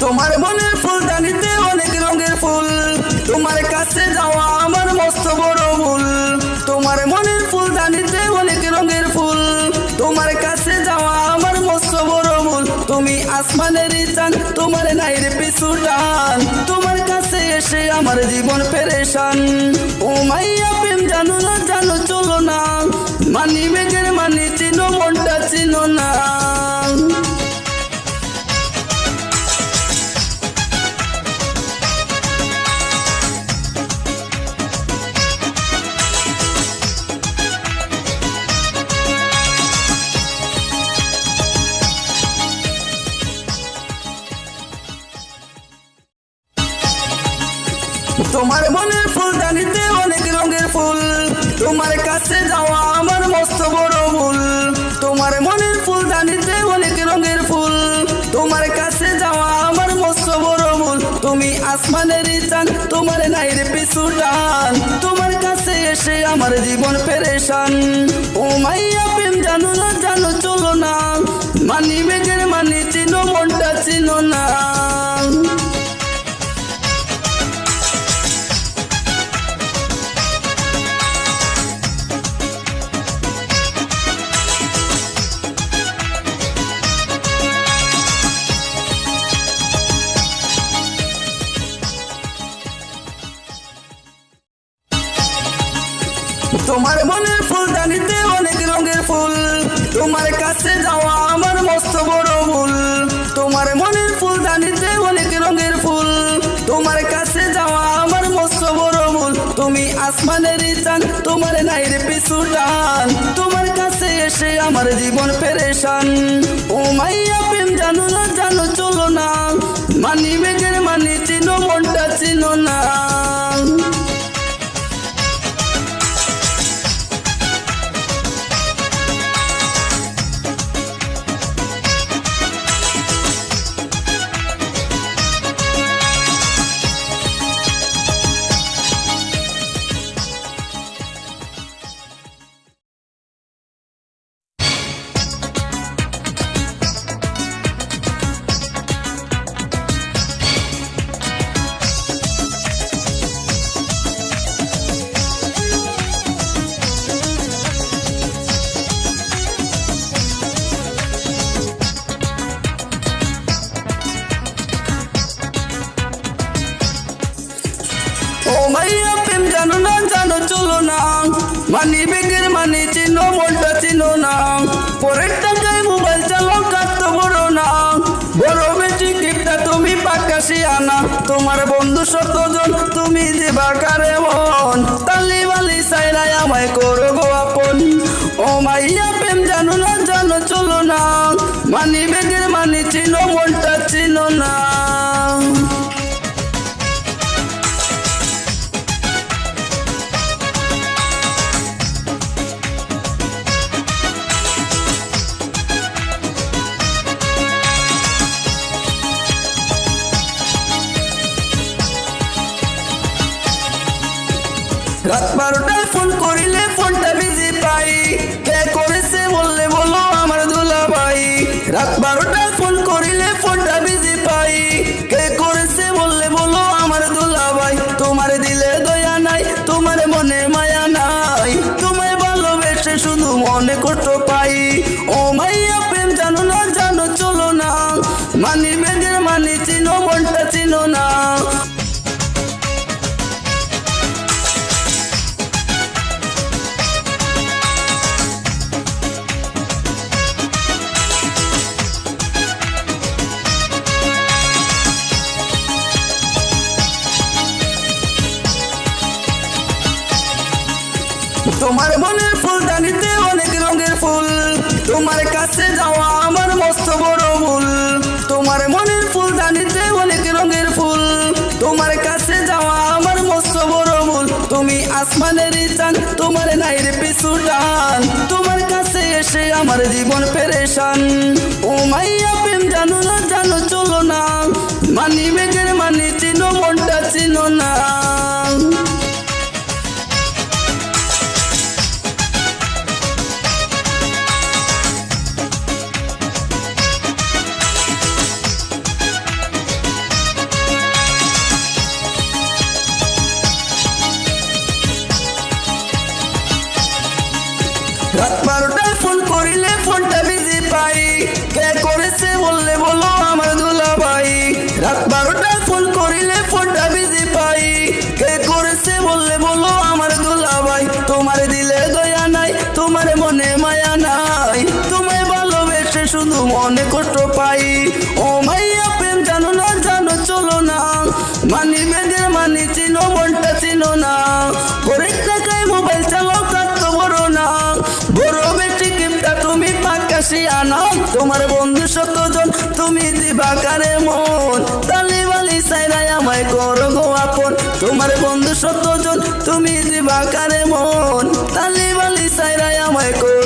তোমার মনের ফুল দানিতে অনেক রঙের ফুল। তোমার কাছে যাওয়া আমার মস্ত বড় ভুল। তোমার মনের ফুল দানিতে অনেক রঙের ফুল। তোমার কাছে যাওয়া আমার মস্ত বড় ভুল। তুমি আসমানের চান তোমার নাইর পিছু টান। তোমার কাছে এসে আমার জীবন পেরেশান। ও মাইয়া প্রেম জানো না, জানো তোমার মনের ফুল দানিতে অনেক রঙের ফুল। তোমার কাছে যাওয়া আমার মস্ত বড় ভুল। তোমার মনের ফুল দানিতে অনেক রঙের ফুল। তোমার কাছে যাওয়া আমার মস্ত বড় ভুল। তুমি আসমানের চান তোমার নাইর পিছু টান। তোমার কাছে এসে আমার জীবন পেরেশান। ও মাইয়া প্রেম, জানো না, জানো, চলো না। মানি বেগের মানি, চিনো মনটা, চিনো না। তোমার মনের ফুল দানিতে অনেক রঙের ফুল। তোমার কাছে যাওয়া আমার মস্ত বড় ভুল। তোমার মনের ফুল দানিতে অনেক রঙের ফুল। তোমার কাছে যাওয়া আমার মস্ত বড় ভুল। তুমি আসমানের চান তোমার নাইর পিছু টান। তোমার কাছে এসে আমার জীবন পেরেশান। ও মাইয়া প্রেম, জানো না, জানো, চলো না। মানি বেগের মানি চিনো, মনটা চিনো না। জানো না, জানো চলো না। মানি বেগের মানি চিনো, মনটা চিনো না। পরের টাকায় মোবাইল চালাও কাটতে বড় না। বড় বেশি কিপটা তুমি পাকাশি আনা। তোমার বন্ধু শতজন তুমি দিবা কারে মন। তালি বালি সাইরাই আমায় করো গো আপন। ও মাইয়া প্রেম জানো না, জানো চলো না। মানি বেগের মানি চিনো, মনটা রাত বারোটায় ফোন করিলে ফোনটা বিজি পাই। কে করেছে বললে বলো আমার দুলা ভাই রাত বারোটায় ফোন করিলে ফোনটা বিজি পাই। কে করেছে বললে বলো আমার দুলা ভাই তোমার দিলে দয়া নাই, তোমার মনে মায়া নাই। তোমায় ভালোবেসে শুধু মনে কষ্ট পাই। ও মাইয়া প্রেম জানো না, জানো চলো না। মানি বেগের মানি চিনো, মনটা চিনো না। তোমার মনের ফুল দানিতে অনেক রঙের ফুল। তোমার কাছে যাওয়া আমার মস্ত বড় ভুল। তোমার মনের ফুল দানিতে অনেক রঙের ফুল। তোমার কাছে যাওয়া আমার মস্ত বড় ভুল। তুমি আসমানের চান তোমার নাইর পিছু টান। তোমার কাছে এসে আমার জীবন পেরেশান। ও মাইয়া প্রেম জানো না, জানো রাত বারোটায় ফোন করিলে ফোনটা বিজি পাই। কে করেছে বললে বলো আমার দুলা ভাই বারোটায় ফোন করিলে ফোনটা বিজি পাই। কে করেছে বললে বলো আমার দুলা ভাই তোমার দিলে দয়া নাই, তোমার মনে মায়া নাই। তোমায় ভালোবেসে শুধু মনে কষ্ট পাই। ও মাইয়া, প্রেম জানো না, জানো চলো না। মানে আনা তোমার বন্ধু শতজন তুমি দিবা কারে মন? তালি বালি সাইরাই আমায় করো গো আপন। তোমার বন্ধু শতজন তুমি দিবা কারে মন? তালি বালি সাইরাই আমায় করো